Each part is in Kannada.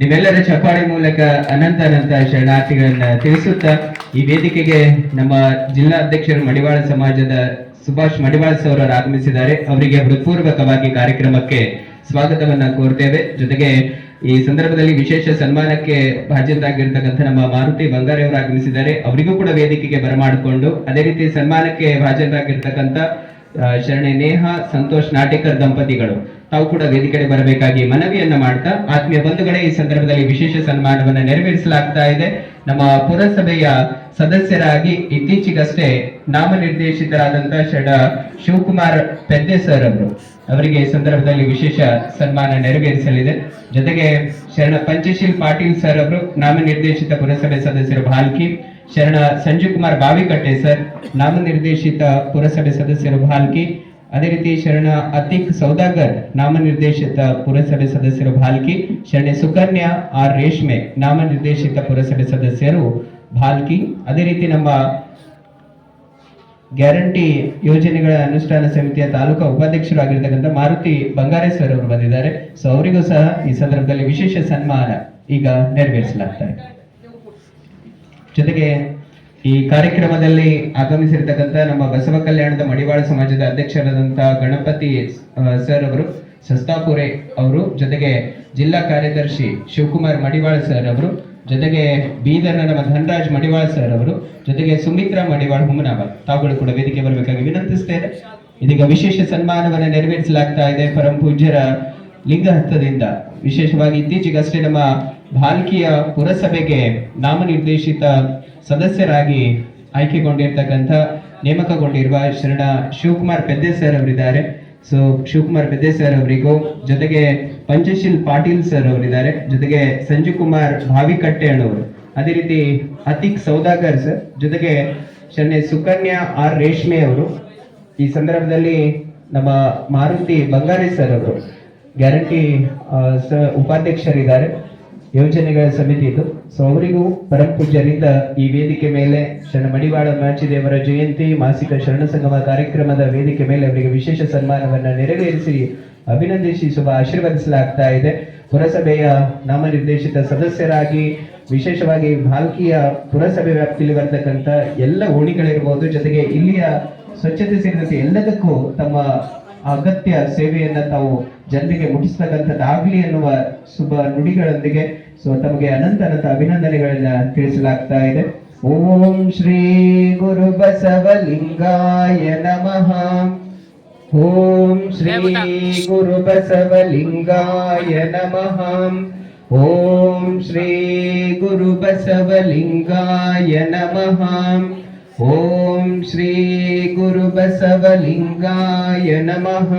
ನಿಮ್ಮೆಲ್ಲರ ಚಪ್ಪಾಳಿ ಮೂಲಕ ಅನಂತ ಅನಂತ ಶರಣಾರ್ಥಿಗಳನ್ನ ತಿಳಿಸುತ್ತಾ ಈ ವೇದಿಕೆಗೆ ನಮ್ಮ ಜಿಲ್ಲಾ ಅಧ್ಯಕ್ಷರು ಮಡಿವಾಳ ಸಮಾಜದ ಸುಭಾಷ್ ಮಡಿವಾಳ ಸರ್ ಅವರು ಆಗಮಿಸಿದ್ದಾರೆ. ಅವರಿಗೆ ಹೃತ್ಪೂರ್ವಕವಾಗಿ ಕಾರ್ಯಕ್ರಮಕ್ಕೆ ಸ್ವಾಗತವನ್ನ ಕೋರ್ತೇವೆ. ಜೊತೆಗೆ ಈ ಸಂದರ್ಭದಲ್ಲಿ ವಿಶೇಷ ಸನ್ಮಾನಕ್ಕೆ ಭಾಜನರಾಗಿರ್ತಕ್ಕಂಥ ನಮ್ಮ ಮಾರುತಿ ಬಂಗಾರೆಯವರು ಆಗಮಿಸಿದ್ದಾರೆ. ಅವರಿಗೂ ಕೂಡ ವೇದಿಕೆಗೆ ಬರಮಾಡಿಕೊಂಡು ಅದೇ ರೀತಿ ಸನ್ಮಾನಕ್ಕೆ ಭಾಜನರಾಗಿರ್ತಕ್ಕಂಥ ಶರಣೆ ನೇಹ, ಸಂತೋಷ್ ನಾಟೇಕರ್ ದಂಪತಿಗಳು. ತಾವು ಕೂಡ ವೇದಿಕೆಗೆ ಬರಬೇಕಾಗಿ ಮನವಿಯನ್ನ ಮಾಡ್ತಾ, ಆತ್ಮೀಯ ಬಂಧುಗಳೇ, ಈ ಸಂದರ್ಭದಲ್ಲಿ ವಿಶೇಷ ಸನ್ಮಾನವನ್ನ ನೆರವೇರಿಸಲಾಗ್ತಾ ಇದೆ. ನಮ್ಮ ಪುರಸಭೆಯ ಸದಸ್ಯರಾಗಿ ಇತ್ತೀಚೆಗಷ್ಟೇ ನಾಮನಿರ್ದೇಶಿತರಾದಂತಹ ಶರಣ ಶಿವಕುಮಾರ್ ಪೆದ್ದೆ ಸರ್ ಅವರು. ಅವರಿಗೆ ಈ ಸಂದರ್ಭದಲ್ಲಿ ವಿಶೇಷ ಸನ್ಮಾನ ನೆರವೇರಿಸಲಿದೆ. ಜೊತೆಗೆ ಶರಣ ಪಂಚಶೀಲ್ ಪಾಟೀಲ್ ಸರ್ ಅವರು ನಾಮನಿರ್ದೇಶಿತ ಪುರಸಭೆ ಸದಸ್ಯರು ಭಾಲ್ಕಿ. ಶರಣ ಸಂಜೀವ್ ಕುಮಾರ್ ಬಾವಿಕಟ್ಟೆ ಸರ್, ನಾಮನಿರ್ದೇಶಿತ ಪುರಸಭೆ ಸದಸ್ಯರು ಭಾಲ್ಕಿ. ಅದೇ ರೀತಿ ಶರಣ ಅತಿಕ್ ಸೌದಾಗರ್, ನಾಮನಿರ್ದೇಶಿತ ಪುರಸಭೆ ಸದಸ್ಯರು ಭಾಲ್ಕಿ. ಶರಣೆ ಸುಕನ್ಯಾ ಆರ್ ರೇಷ್ಮೆ, ನಾಮನಿರ್ದೇಶಿತ ಪುರಸಭೆ ಸದಸ್ಯರು ಭಾಲ್ಕಿ. ಅದೇ ರೀತಿ ನಮ್ಮ ಗ್ಯಾರಂಟಿ ಯೋಜನೆಗಳ ಅನುಷ್ಠಾನ ಸಮಿತಿಯ ತಾಲೂಕಾ ಉಪಾಧ್ಯಕ್ಷರಾಗಿರ್ತಕ್ಕಂಥ ಮಾರುತಿ ಬಂಗಾರೆ ಅವರು ಬಂದಿದ್ದಾರೆ. ಸೊ ಅವರಿಗೂ ಸಹ ಈ ಸಂದರ್ಭದಲ್ಲಿ ವಿಶೇಷ ಸನ್ಮಾನ ಈಗ ನೆರವೇರಿಸಲಾಗ್ತಾ ಇದೆ. ಜೊತೆಗೆ ಈ ಕಾರ್ಯಕ್ರಮದಲ್ಲಿ ಆಗಮಿಸಿರ್ತಕ್ಕಂಥ ನಮ್ಮ ಬಸವ ಕಲ್ಯಾಣದ ಮಡಿವಾಳ ಸಮಾಜದ ಅಧ್ಯಕ್ಷರಾದಂತಹ ಗಣಪತಿ ಸರ್ ಅವರು ಸಸ್ತಾಪುರೆ ಅವರು, ಜೊತೆಗೆ ಜಿಲ್ಲಾ ಕಾರ್ಯದರ್ಶಿ ಶಿವಕುಮಾರ್ ಮಡಿವಾಳ ಸರ್ ಅವರು, ಜೊತೆಗೆ ಬೀದರ್ನ ನಮ್ಮ ಧನರಾಜ್ ಮಡಿವಾಳ ಸರ್ ಅವರು, ಜೊತೆಗೆ ಸುಮಿತ್ರಾ ಮಡಿವಾಳ ಹುಮನಾಭ ತಾವುಗಳು ಕೂಡ ವೇದಿಕೆ ಬರಬೇಕಾಗಿ ವಿನಂತಿಸ್ತೇನೆ. ಇದೀಗ ವಿಶೇಷ ಸನ್ಮಾನವನ್ನು ನೆರವೇರಿಸಲಾಗ್ತಾ ಇದೆ. ಪರಂ ಪೂಜ್ಯರ ಲಿಂಗಹಸ್ತದಿಂದ ವಿಶೇಷವಾಗಿ ಇತ್ತೀಚೆಗಷ್ಟೇ ನಮ್ಮ ಭಾಲ್ಕಿಯ ಪುರಸಭೆಗೆ ನಾಮನಿರ್ದೇಶಿತ ಸದಸ್ಯರಾಗಿ ಆಯ್ಕೆಗೊಂಡಿರ್ತಕ್ಕಂಥ ನೇಮಕಗೊಂಡಿರುವ ಶರಣ ಶಿವಕುಮಾರ್ ಪೆದ್ದೆ ಸರ್ ಅವರಿದ್ದಾರೆ. ಸೊ ಶಿವಕುಮಾರ್ ಪೆದ್ದೆ ಸರ್ ಅವರಿಗೂ ಜೊತೆಗೆ ಪಂಚಶೀಲ್ ಪಾಟೀಲ್ ಸರ್ ಅವರಿದ್ದಾರೆ. ಜೊತೆಗೆ ಸಂಜು ಕುಮಾರ್ ಭಾವಿಕಟ್ಟೆ ಅಣ್ಣವರು ಅದೇ ರೀತಿ ಅತಿಕ್ ಸೌದಾಗರ್ ಸರ್ ಜೊತೆಗೆ ಶರಣೆ ಸುಕನ್ಯಾ ಆರ್ ರೇಷ್ಮೆ ಅವರು. ಈ ಸಂದರ್ಭದಲ್ಲಿ ನಮ್ಮ ಮಾರುತಿ ಬಂಗಾರಿ ಸರ್ ಅವರು. ಗ್ಯಾರಂಟಿ ಉಪಾಧ್ಯಕ್ಷರಿದ್ದಾರೆ. ಯೋಜನೆಗಳ ಸಮಿತಿ ಇದು. ಸೊ ಅವರಿಗೂ ಪರಮ ಪೂಜ್ಯರಿಂದ ಈ ವೇದಿಕೆ ಮೇಲೆ ಶರಣ ಮಡಿವಾಳ ಮಾಚಿದೇವರ ಜಯಂತಿ, ಮಾಸಿಕ ಶರಣ ಸಂಗಮ ಕಾರ್ಯಕ್ರಮದ ವೇದಿಕೆ ಮೇಲೆ ಅವರಿಗೆ ವಿಶೇಷ ಸನ್ಮಾನವನ್ನು ನೆರವೇರಿಸಿ ಅಭಿನಂದಿಸಿ, ಶುಭ ಆಶೀರ್ವದಿಸಲಾಗ್ತಾ ಇದೆ. ಪುರಸಭೆಯ ನಾಮನಿರ್ದೇಶಿತ ಸದಸ್ಯರಾಗಿ, ವಿಶೇಷವಾಗಿ ಭಾಲ್ಕಿಯ ಪುರಸಭೆ ವ್ಯಾಪ್ತಿಯಲ್ಲಿ ಬರ್ತಕ್ಕಂಥ ಎಲ್ಲ ಓಣಿಗಳಿರ್ಬೋದು, ಜೊತೆಗೆ ಇಲ್ಲಿಯ ಸ್ವಚ್ಛತೆ ಸೇರಿದಂತೆ ಎಲ್ಲದಕ್ಕೂ ತಮ್ಮ ಅಗತ್ಯ ಸೇವೆಯನ್ನು ತಾವು ಜನರಿಗೆ ಮುಟ್ಟಿಸ್ತಕ್ಕಂಥದ್ದಾಗಲಿ ಎನ್ನುವ ಶುಭ ನುಡಿಗಳೊಂದಿಗೆ ಸೊ ತಮಗೆ ಅನಂತ ಅನಂತ ಅಭಿನಂದನೆಗಳನ್ನ ತಿಳಿಸಲಾಗ್ತಾ ಇದೆ. ಓಂ ಶ್ರೀ ಗುರು ಬಸವಲಿಂಗಾಯ ನಮಃ. ಓಂ ಶ್ರೀ ಗುರು ಬಸವಲಿಂಗಾಯ ನಮಃ. ಓಂ ಶ್ರೀ ಗುರು ಬಸವಲಿಂಗಾಯ ನಮಃ. ಓಂ ಶ್ರೀ ಗುರು ಬಸವಲಿಂಗಾಯ ನಮಃ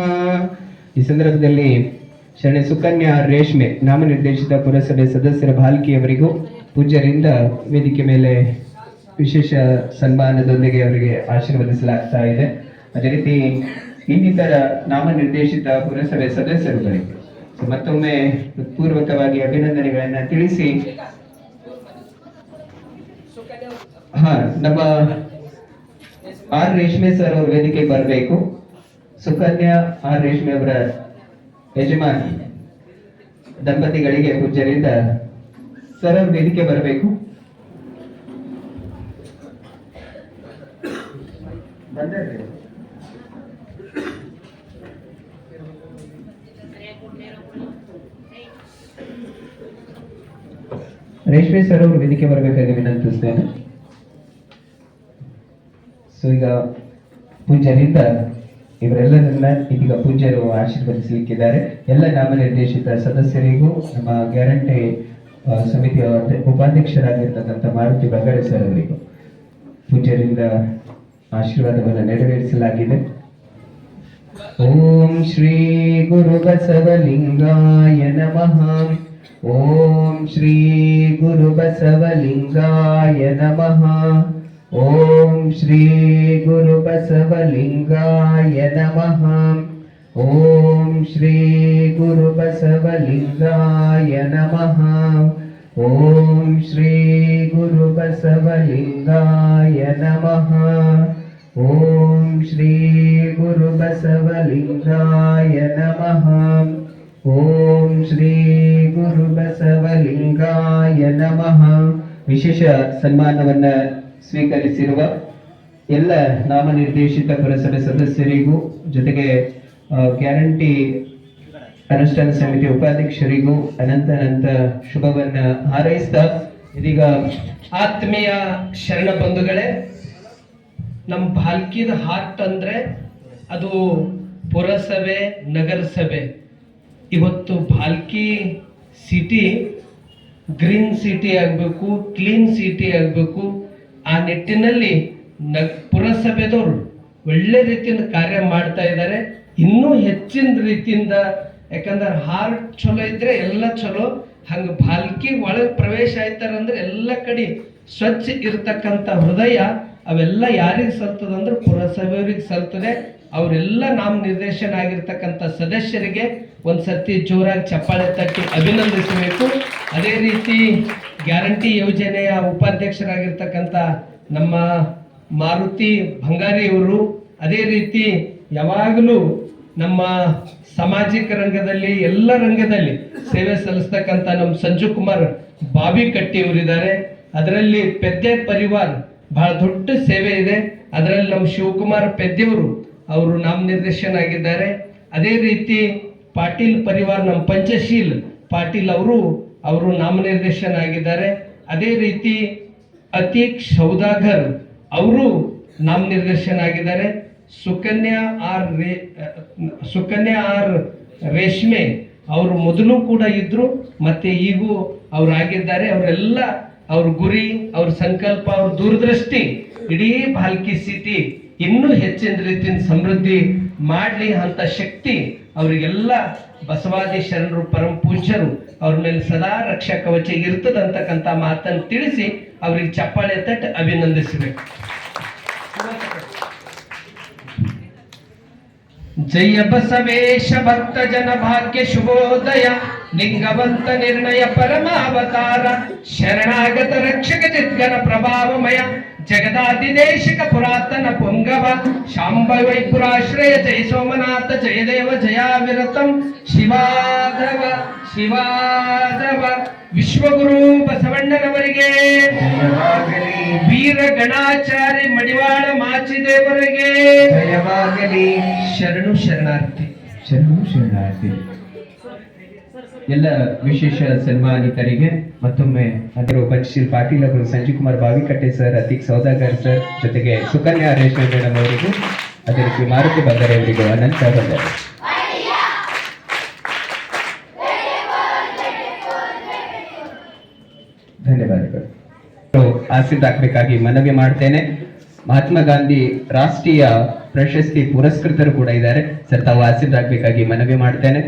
ಈ ಸಂದರ್ಭದಲ್ಲಿ ಶರಣೆ ಸುಕನ್ಯಾ ರೇಷ್ಮೆ ನಾಮನಿರ್ದೇಶಿತ ಪುರಸಭೆ ಸದಸ್ಯರ ಭಾಲ್ಕಿಯವರಿಗೂ ಪೂಜ್ಯರಿಂದ ವೇದಿಕೆ ಮೇಲೆ ವಿಶೇಷ ಸನ್ಮಾನದೊಂದಿಗೆ ಅವರಿಗೆ ಆಶೀರ್ವದಿಸಲಾಗ್ತಾ ಇದೆ. ಅದೇ ರೀತಿ ಇನ್ನಿತರ ನಾಮನಿರ್ದೇಶಿತ ಪುರಸಭೆ ಸದಸ್ಯರುಗಳಿಗೆ ಮತ್ತೊಮ್ಮೆ ಪೂರ್ವಕವಾಗಿ ಅಭಿನಂದನೆಗಳನ್ನ ತಿಳಿಸಿ. ಹ ನಮ್ಮ ಆರ್ ರೇಷ್ಮೆ ಸರ್ ಅವ್ರ ವೇದಿಕೆಗೆ ಬರಬೇಕು. ಸುಕನ್ಯಾ ಆರ್ ರೇಷ್ಮೆ ಅವರ ಯಜಮಾನಿ. ದಂಪತಿಗಳಿಗೆ ಪೂಜ್ಯರಿಂದ ಸರ್ ಅವ್ರ ವೇದಿಕೆ ಬರಬೇಕು? ರೇಷ್ಮೆ ಸರ್ ಅವರು ವೇದಿಕೆ ಬರಬೇಕಾಗಿ ವಿನಂತಿಸ್ತೇನೆ. ಈಗ ಪೂಜ್ಯರಿಂದ ಇವರೆಲ್ಲರನ್ನ ಇದೀಗ ಪೂಜ್ಯರು ಆಶೀರ್ವದಿಸಲಿಕ್ಕಿದ್ದಾರೆ. ಎಲ್ಲ ನಾಮನಿರ್ದೇಶಿತ ಸದಸ್ಯರಿಗೂ ನಮ್ಮ ಗ್ಯಾರಂಟಿ ಸಮಿತಿಯ ಉಪಾಧ್ಯಕ್ಷರಾಗಿರ್ತಕ್ಕಂಥ ಮಾರುತಿ ಬಂಗಾರೆ ಸರ್ ಅವರಿಗೂ ಪೂಜ್ಯರಿಂದ ಆಶೀರ್ವಾದವನ್ನು ನೆರವೇರಿಸಲಾಗಿದೆ. ಓಂ ಶ್ರೀ ಗುರು ಬಸವಲಿಂಗಾಯ ನಮಃ. ಓಂ ಶ್ರೀ ಗುರು ಬಸವಲಿಂಗಾಯ ನಮಃ. ಓಂ ಶ್ರೀ ಗುರು ಬಸವಲಿಂಗಾಯ ನಮಃ ಓಂ ಶ್ರೀ ಗುರು ಬಸವಲಿಂಗಾಯ ನಮಃ ಓಂ ಶ್ರೀ ಗುರು ಬಸವಲಿಂಗಾಯ ನಮಃ ಓಂ ಶ್ರೀ ಸ್ವೀಕರಿಸಿರುವ ಎಲ್ಲ ನಾಮನಿರ್ದೇಶಿತ ಪುರಸಭೆ ಸದಸ್ಯರಿಗೂ, ಜೊತೆಗೆ ಗ್ಯಾರಂಟಿ ಅನುಷ್ಠಾನ ಸಮಿತಿ ಉಪಾಧ್ಯಕ್ಷರಿಗೂ ಅನಂತ ಅನಂತ ಶುಭವನ್ನ ಹಾರೈಸ್ತಾ ಇದೀಗ ಆತ್ಮೀಯ ಶರಣ ಬಂಧುಗಳೇ ನಮ್ಮ ಭಾಲ್ಕಿದ ಹಾರ್ಟ್ ಅಂದ್ರೆ ಅದು ಪುರಸಭೆ, ನಗರಸಭೆ. ಇವತ್ತು ಬಾಲ್ಕಿ ಸಿಟಿ, ಗ್ರೀನ್ ಸಿಟಿ ಆಗಬೇಕು, ಕ್ಲೀನ್ ಸಿಟಿ ಆಗಬೇಕು ನಿಟ್ಟಿನಲ್ಲಿ ನ ಪುರಸಭೆದವರು ಒಳ್ಳೆ ರೀತಿಯಿಂದ ಕಾರ್ಯ ಮಾಡ್ತಾ ಇದ್ದಾರೆ. ಇನ್ನೂ ಹೆಚ್ಚಿನ ರೀತಿಯಿಂದ ಯಾಕಂದ್ರೆ ಹಾರ್ಟ್ ಚಲೋ ಇದ್ರೆ ಎಲ್ಲ ಚಲೋ ಹಂಗೆ ಬಾಲ್ಕಿ ಒಳಗೆ ಪ್ರವೇಶ ಆಯ್ತಾರಂದ್ರೆ ಎಲ್ಲ ಕಡೆ ಸ್ವಚ್ಛ ಇರತಕ್ಕಂಥ ಹೃದಯ ಅವೆಲ್ಲ ಯಾರಿಗೆ ಸಲ್ತದ ಅಂದ್ರೆ ಪುರಸಭೆಯವರಿಗೆ ಸಲ್ತದೆ. ಅವರೆಲ್ಲ ನಾಮ ನಿರ್ದೇಶನ ಆಗಿರ್ತಕ್ಕಂಥ ಸದಸ್ಯರಿಗೆ ಒಂದ್ಸತಿ ಜೋರಾಗಿ ಚಪ್ಪಾಳೆ ತಟ್ಟಿ ಅಭಿನಂದಿಸಬೇಕು. ಅದೇ ರೀತಿ ಗ್ಯಾರಂಟಿ ಯೋಜನೆಯ ಉಪಾಧ್ಯಕ್ಷರಾಗಿರ್ತಕ್ಕಂಥ ನಮ್ಮ ಮಾರುತಿ ಭಂಗಾರಿಯವರು ಅದೇ ರೀತಿ ಯಾವಾಗಲೂ ನಮ್ಮ ಸಾಮಾಜಿಕ ರಂಗದಲ್ಲಿ, ಎಲ್ಲ ರಂಗದಲ್ಲಿ ಸೇವೆ ಸಲ್ಲಿಸ್ತಕ್ಕಂಥ ನಮ್ಮ ಸಂಜು ಕುಮಾರ್ ಬಾಬಿ ಕಟ್ಟಿಯವರಿದ್ದಾರೆ. ಅದರಲ್ಲಿ ಪೆದ್ದೆ ಪರಿವಾರ್ ಬಹಳ ದೊಡ್ಡ ಸೇವೆ ಇದೆ. ಅದರಲ್ಲಿ ನಮ್ಮ ಶಿವಕುಮಾರ್ ಪೆದ್ದೆಯವರು ಅವರು ನಾಮನಿರ್ದೇಶನ ಆಗಿದ್ದಾರೆ. ಅದೇ ರೀತಿ ಪಾಟೀಲ್ ಪರಿವಾರ್ ನಮ್ಮ ಪಂಚಶೀಲ್ ಪಾಟೀಲ್ ಅವರು ಅವರು ನಾಮನಿರ್ದೇಶನ ಆಗಿದ್ದಾರೆ. ಅದೇ ರೀತಿ ಅತೀಕ್ ಸೌದಾಗರ್ ಅವರು ನಾಮನಿರ್ದೇಶನ ಆಗಿದ್ದಾರೆ ಸುಕನ್ಯಾ ಆರ್ ರೇ ಸುಕನ್ಯಾ ಆರ್ ರೇಷ್ಮೆ ಅವರು ಮೊದಲು ಕೂಡ ಇದ್ದರು ಮತ್ತೆ ಈಗೂ ಅವ್ರು ಆಗಿದ್ದಾರೆ. ಅವರೆಲ್ಲ ಅವ್ರ ಗುರಿ, ಅವ್ರ ಸಂಕಲ್ಪ, ಅವ್ರ ದೂರದೃಷ್ಟಿ ಇಡೀ ಪಾಲ್ಕಿ ಸಿಟಿ ಇನ್ನೂ ಹೆಚ್ಚಿನ ರೀತಿಯ ಸಮೃದ್ಧಿ ಮಾಡಲಿ ಅಂತ ಶಕ್ತಿ ಅವರಿಗೆಲ್ಲ ಬಸವಾದಿ ಶರಣರು ಪರಮ ಪೂಜ್ಯರು ಅವ್ರ ಮೇಲೆ ಸದಾ ರಕ್ಷ ಕವಚ ಇರ್ತದಂತಕ್ಕಂಥ ಮಾತನ್ನು ತಿಳಿಸಿ ಅವ್ರಿಗೆ ಚಪ್ಪಾಳೆ ತಟ್ಟ ಅಭಿನಂದಿಸಬೇಕು. ಜಯ ಬಸವೇಶ ಭಕ್ತ ಜನ ಭಾಗ್ಯ ಶುಭೋದಯ, ಲಿಂಗವಂತ ನಿರ್ಣಯ ಪರಮಾವತಾರ, ಶರಣಾಗತ ರಕ್ಷಕ ಚಿತ್ಗನ ಪ್ರಭಾವಮಯ ಜಗದಾದಿದೇಶಕ ಪುರಾತನ ಪೊಂಗವ ಶಾಂಬ ವೈಪುರಾಶ್ರಯ ಜಯ ಸೋಮನಾಥ ಜಯದೇವ ಜಯಾವಿರತಂ ಶಿವಾಧವ ಶಿವಾಧವ ವಿಶ್ವಗುರು ಬಸವಣ್ಣನವರಿಗೆ. ವೀರ ಗಣಾಚಾರಿ ಮಡಿವಾಳ ಮಾಚಿದೇವರಿಗೆ. ಜಯವಾಗಲಿ. ಶರಣು ಶರಣಾರ್ಥಿ. ಶರಣು ಶರಣಾರ್ಥಿ. ಎಲ್ಲ ವಿಶೇಷ ಸನ್ಮಾನಿತರಿಗೆ ಮತ್ತೊಮ್ಮೆ ಅದರ ಪಂಚಶೀಲ್ ಪಾಟೀಲ್ ಅವರು, ಸಂಜೀವ್ ಕುಮಾರ್ ಬಾವಿಕಟ್ಟೆ ಸರ್, ಅತಿಕ್ ಸೌದಾಗರ್ ಸರ್ ಜೊತೆಗೆ ಸುಕನ್ಯಾ ರೇಷ್ಮೆ ಮೇಡಮ್ ಅವರಿಗೂ, ಅದೇ ರೀತಿ ಮಾರುತಿ ಬಂದರೆ ಅವರಿಗೂ ಅನಂತ ಬಂದರೆ ಧನ್ಯವಾದಗಳು. ಹಾಕ್ಬೇಕಾಗಿ ಮನವಿ ಮಾಡ್ತೇನೆ. ಮಹಾತ್ಮ ಗಾಂಧಿ ರಾಷ್ಟ್ರೀಯ ಪ್ರಶಸ್ತಿ ಪುರಸ್ಕೃತರು ಕೂಡ ಇದ್ದಾರೆ. ಸರ್, ತಾವು ಹಾಕ್ಬೇಕಾಗಿ ಮನವಿ ಮಾಡ್ತೇನೆ.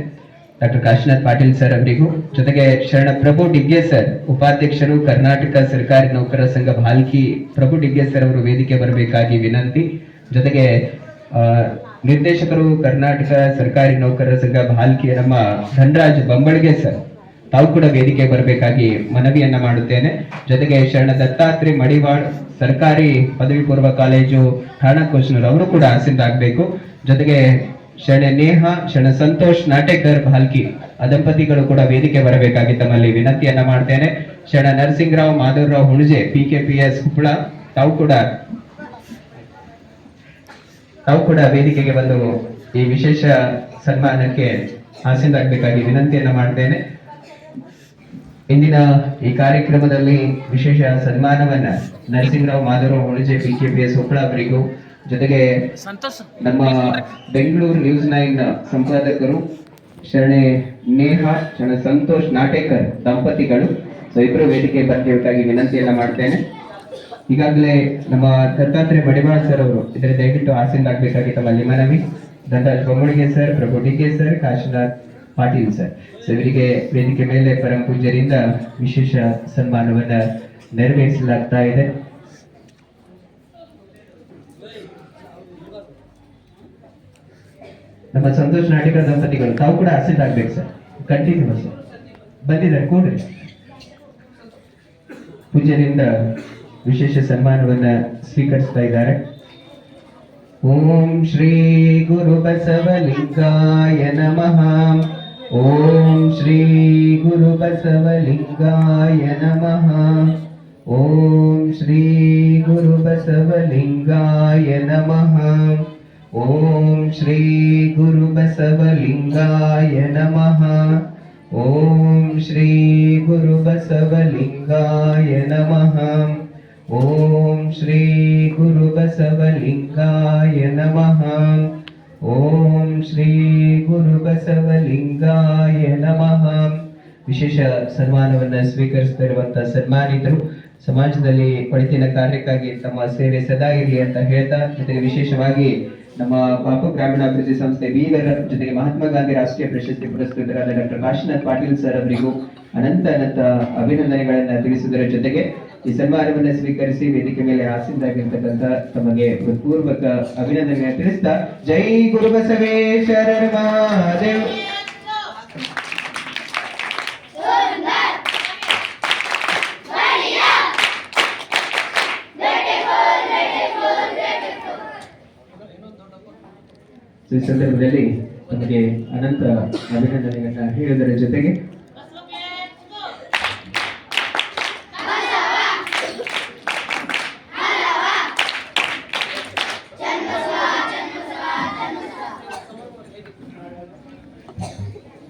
ಡಾಕ್ಟರ್ ಕಾಶಿನಾಥ್ ಪಾಟೀಲ್ ಸರ್ ಅವರಿಗೂ. ಜೊತೆಗೆ ಶರಣ ಪ್ರಭು ಡಿಗ್ಗೆ ಸರ್, ಉಪಾಧ್ಯಕ್ಷರು, ಕರ್ನಾಟಕ ಸರ್ಕಾರಿ ನೌಕರರ ಸಂಘ ಭಾಲ್ಕಿ ಪ್ರಭು ಡಿಗ್ಗೆ ಸರ್ ಅವರು ವೇದಿಕೆ ಬರಬೇಕಾಗಿ ವಿನಂತಿ. ಜೊತೆಗೆ ನಿರ್ದೇಶಕರು, ಕರ್ನಾಟಕ ಸರ್ಕಾರಿ ನೌಕರರ ಸಂಘ ಭಾಲ್ಕಿ ನಮ್ಮ ಧನರಾಜ್ ಬಂಬಳಿಗೆ ಸರ್, ತಾವು ಕೂಡ ವೇದಿಕೆ ಬರಬೇಕಾಗಿ ಮನವಿಯನ್ನ ಮಾಡುತ್ತೇನೆ. ಜೊತೆಗೆ ಶರಣ ದತ್ತಾತ್ರಿ ಮಡಿವಾಳ್ ಸರ್ಕಾರಿ ಪದವಿ ಪೂರ್ವ ಕಾಲೇಜು ಠಾಣಕೋಶ್ನೂರ್ ಅವರು ಕೂಡ ಆಸೀನರಾಗಬೇಕು. ಜೊತೆಗೆ ಶರಣ ನೇಹ, ಕ್ಷಣ ಸಂತೋಷ್ ನಾಟೇಕರ್ ಭಾಲ್ಕಿ. ದಂಪತಿಗಳು ಕೂಡ ವೇದಿಕೆ ಬರಬೇಕಾಗಿ ತಮ್ಮಲ್ಲಿ ವಿನಂತಿಯನ್ನ ಮಾಡ್ತೇನೆ. ಕ್ಷಣ Narasingrao Madhavrao Hunaje P K P S ಹುಬ್ಬಳ ತಾವು ಕೂಡ ತಾವು ಕೂಡ ವೇದಿಕೆಗೆ ಬಂದು ಈ ವಿಶೇಷ ಸನ್ಮಾನಕ್ಕೆ ಆಸೀನರಾಗಬೇಕಾಗಿ ವಿನಂತಿಯನ್ನ ಮಾಡ್ತೇನೆ. ಇಂದಿನ ಈ ಕಾರ್ಯಕ್ರಮದಲ್ಲಿ ವಿಶೇಷ ಸನ್ಮಾನವನ್ನ Narasingrao Madhavrao Hunaje P K P S ಅವರಿಗೂ ಜೊತೆಗೆ ನಮ್ಮ ಬೆಂಗಳೂರು ನ್ಯೂಸ್ ನೈನ್ ಸಂಪಾದಕರು ಶರಣೆ ನೇಹ ಶರಣ ಸಂತೋಷ್ ನಾಟೇಕರ್ ದಂಪತಿಗಳು. ಸೊ ಇಬ್ಬರು ವೇದಿಕೆ ಬರಬೇಕಾಗಿ ವಿನಂತಿಯನ್ನ ಮಾಡ್ತೇನೆ. ಈಗಾಗಲೇ ನಮ್ಮ ದತ್ತಾತ್ರೇಯ ಮಡಿವಾಳ ಸರ್ ಅವರು ಇದರ ದಯವಿಟ್ಟು ಆಸೀನರಾಗಬೇಕಾಗಿ ತಮ್ಮಲ್ಲಿ ಮನವಿ Dhanraj Bommalige sir Prabhu DK sir Kashinath Patil sir so ಇವರಿಗೆ ವೇದಿಕೆ ಮೇಲೆ ಪರಂ ಪೂಜ್ಯರಿಂದ ವಿಶೇಷ ಸನ್ಮಾನವನ್ನ ನೆರವೇರಿಸಲಾಗ್ತಾ ಇದೆ. ನಮ್ಮ ಸಂತೋಷ ನಾಟಿಕ ದಂಪತಿಗಳು ತಾವು ಕೂಡ ಆಸೀನರಾಗ್ಬೇಕು ಸರ್. Continue sir. ಬಂದಿದ್ದಾರೆ, ಕೂಡ್ರಿ. ಪೂಜ್ಯರಿಂದ ವಿಶೇಷ ಸನ್ಮಾನವನ್ನ ಸ್ವೀಕರಿಸ್ತಾ ಇದ್ದಾರೆ. ಓಂ ಶ್ರೀ ಗುರು ಬಸವಲಿಂಗಾಯ ನಮಃ. ಓಂ ಶ್ರೀ ಗುರು ಬಸವಲಿಂಗಾಯ ನಮಃ. ಓಂ ಶ್ರೀ ಗುರು ಬಸವಲಿಂಗಾಯ ನಮಃ. ಓಂ ಶ್ರೀ ಗುರು ಬಸವಲಿಂಗಾಯ ನಮಃ ಓಂ ಶ್ರೀ ಗುರು ಬಸವಲಿಂಗಾಯ ನಮಃ ಓಂ ಶ್ರೀ ಗುರು ಬಸವಲಿಂಗಾಯ ನಮಃ ಓಂ ಶ್ರೀ ಗುರು ಬಸವಲಿಂಗಾಯ ನಮಃ ವಿಶೇಷ ಸನ್ಮಾನವನ್ನು ಸ್ವೀಕರಿಸುತ್ತಿರುವಂತಹ ಸನ್ಮಾನಿತರು ಸಮಾಜದಲ್ಲಿ ಒಳಿತಿನ ಕಾರ್ಯಕ್ಕಾಗಿ ತಮ್ಮ ಸೇವೆ ಸದಾ ಇರಲಿ ಅಂತ ಹೇಳ್ತಾ, ಜೊತೆಗೆ ವಿಶೇಷವಾಗಿ ನಮ್ಮ ಬಾಪು ಗ್ರಾಮೀಣಾಭಿವೃದ್ಧಿ ಸಂಸ್ಥೆ ವೀರರ ಜೊತೆಗೆ ಮಹಾತ್ಮ ಗಾಂಧಿ ರಾಷ್ಟ್ರೀಯ ಪ್ರಶಸ್ತಿ ಪುರಸ್ಕೃತರಾದ ಡಾಕ್ಟರ್ ಕಾಶಿನಾಥ್ ಪಾಟೀಲ್ ಸರ್ ಅವರಿಗೂ ಅನಂತ ಅನಂತ ಅಭಿನಂದನೆಗಳನ್ನ ತಿಳಿಸುವುದರ ಜೊತೆಗೆ ಈ ಸನ್ಮಾನವನ್ನು ಸ್ವೀಕರಿಸಿ ವೇದಿಕೆ ಮೇಲೆ ಆಸೀನರಾಗಿರ್ತಕ್ಕಂಥ ತಮಗೆ ಹೃತ್ಪೂರ್ವಕ ಅಭಿನಂದನೆಯನ್ನು ತಿಳಿಸ್ತಾ, ಜೈ ಗುರು ಬಸವೇಶ್ವರ ಈ ಸಂದರ್ಭದಲ್ಲಿ ನಮಗೆ ಅನಂತ ಅಭಿನಂದನೆಗಳನ್ನ ಹೇಳುವುದರ ಜೊತೆಗೆ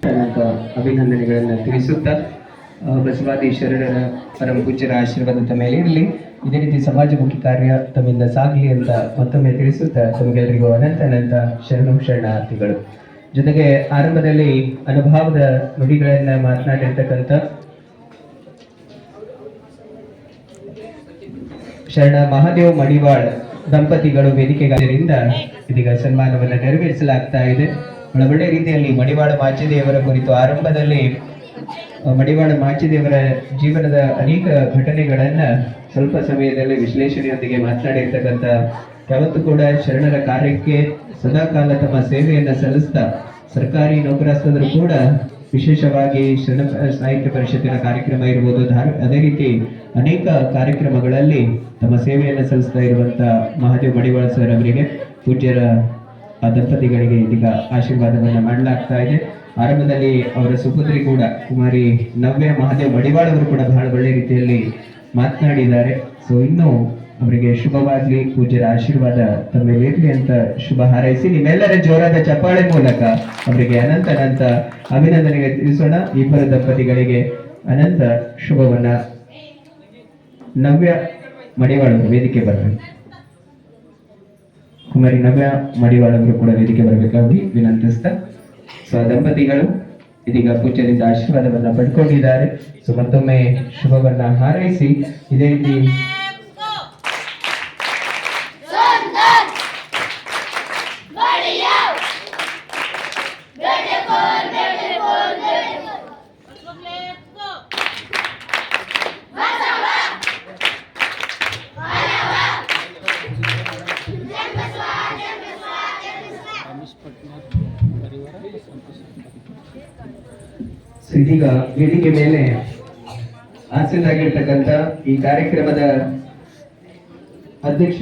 ಅನಂತ ಅಭಿನಂದನೆಗಳನ್ನ ತಿಳಿಸುತ್ತಾ ಬಸವಾದಿ ಶರಣರ ಪರಮ ಪೂಜ್ಯರ ಆಶೀರ್ವಾದದ ಮೇಲೆ ಇರಲಿ. ಇದೇ ರೀತಿ ಸಮಾಜಮುಖಿ ಕಾರ್ಯ ತಮ್ಮಿಂದ ಸಾಗಲಿ ಅಂತ ಮತ್ತೊಮ್ಮೆ ತಿಳಿಸುತ್ತಾ ತಮಗೆಲ್ಲರಿಗೂ ಅನಂತ ಅನಂತ ಶರಣು ಶರಣಾರ್ಥಿಗಳು. ಜೊತೆಗೆ ಆರಂಭದಲ್ಲಿ ಅನುಭವದ ನುಡಿಗಳನ್ನ ಮಾತನಾಡಿರ್ತಕ್ಕಂಥ ಶರಣ ಮಹಾದೇವ್ ಮಡಿವಾಳ್ ದಂಪತಿಗಳು ವೇದಿಕೆಗಾರರಿಂದ ಇದೀಗ ಸನ್ಮಾನವನ್ನು ನೆರವೇರಿಸಲಾಗ್ತಾ ಇದೆ. ಒಳ್ಳೆ ರೀತಿಯಲ್ಲಿ ಮಡಿವಾಳ ಮಾಚಿದೇವರ ಕುರಿತು ಆರಂಭದಲ್ಲಿ ಮಡಿವಾಳ ಮಾಚಿದೇವರ ಜೀವನದ ಅನೇಕ ಘಟನೆಗಳನ್ನ ಸ್ವಲ್ಪ ಸಮಯದಲ್ಲಿ ವಿಶ್ಲೇಷಣೆಯೊಂದಿಗೆ ಮಾತನಾಡಿರ್ತಕ್ಕಂಥ ಯಾವತ್ತು ಕೂಡ ಶರಣರ ಕಾರ್ಯಕ್ಕೆ ಸದಾಕಾಲ ತಮ್ಮ ಸೇವೆಯನ್ನ ಸಲ್ಲಿಸ್ತಾ ಸರ್ಕಾರಿ ನೌಕರಸ್ಥರು ಕೂಡ ವಿಶೇಷವಾಗಿ ಶರಣ ಸಾಹಿತ್ಯ ಪರಿಷತ್ತಿನ ಕಾರ್ಯಕ್ರಮ ಇರ್ಬೋದು ಅದೇ ರೀತಿ ಅನೇಕ ಕಾರ್ಯಕ್ರಮಗಳಲ್ಲಿ ತಮ್ಮ ಸೇವೆಯನ್ನು ಸಲ್ಲಿಸ್ತಾ ಇರುವಂತ ಮಹಾದೇವ್ ಮಡಿವಾಳ ಸರ್ ಅವರಿಗೆ ಪೂಜ್ಯರ ದಂಪತಿಗಳಿಗೆ ಇದೀಗ ಆಶೀರ್ವಾದವನ್ನ ಮಾಡಲಾಗ್ತಾ ಇದೆ. ಆರಂಭದಲ್ಲಿ ಅವರ ಸುಪುತ್ರಿ ಕೂಡ ಕುಮಾರಿ ನವ್ಯ ಮಹಾದೇವ್ ಮಡಿವಾಳ್ ಅವರು ಕೂಡ ಬಹಳ ಒಳ್ಳೆ ರೀತಿಯಲ್ಲಿ ಮಾತನಾಡಿದ್ದಾರೆ. ಸೊ ಇನ್ನು ಅವರಿಗೆ ಶುಭವಾಗ್ಲಿ, ಪೂಜ್ಯರ ಆಶೀರ್ವಾದ ತಮ್ಮ ಮೇಲೆ ಅಂತ ಶುಭ ಹಾರೈಸಿ ನಿಮ್ಮೆಲ್ಲರ ಜೋರಾದ ಚಪ್ಪಾಳೆ ಮೂಲಕ ಅವರಿಗೆ ಅನಂತ ಅನಂತ ಅಭಿನಂದನೆಗೆ ತಿಳಿಸೋಣ. ಇಬ್ಬರ ದಂಪತಿಗಳಿಗೆ ಅನಂತ ಶುಭವನ್ನ ನವ್ಯ ಮಡಿವಾಳ ವೇದಿಕೆ ಬರಬೇಕು. ಕುಮಾರಿ ನವ್ಯ ಮಡಿವಾಳ ಕೂಡ ವೇದಿಕೆ ಬರಬೇಕಾಗಿ ವಿನಂತಿಸ್ತಾ ಸೊ ಆ ದಂಪತಿಗಳು ಇದೀಗ ಪೂಜ್ಯರಿಂದ ಆಶೀರ್ವಾದವನ್ನ ಪಡ್ಕೊಂಡಿದ್ದಾರೆ. ಸೊ ಮತ್ತೊಮ್ಮೆ ಶುಭವನ್ನ ಹಾರೈಸಿ ಇದೇ ರೀತಿ ಸೊ ಇದೀಗ ವೇದಿಕೆ ಮೇಲೆ ಆಸೀನರಾಗಿರ್ತಕ್ಕಂಥ ಈ ಕಾರ್ಯಕ್ರಮದ ಅಧ್ಯಕ್ಷ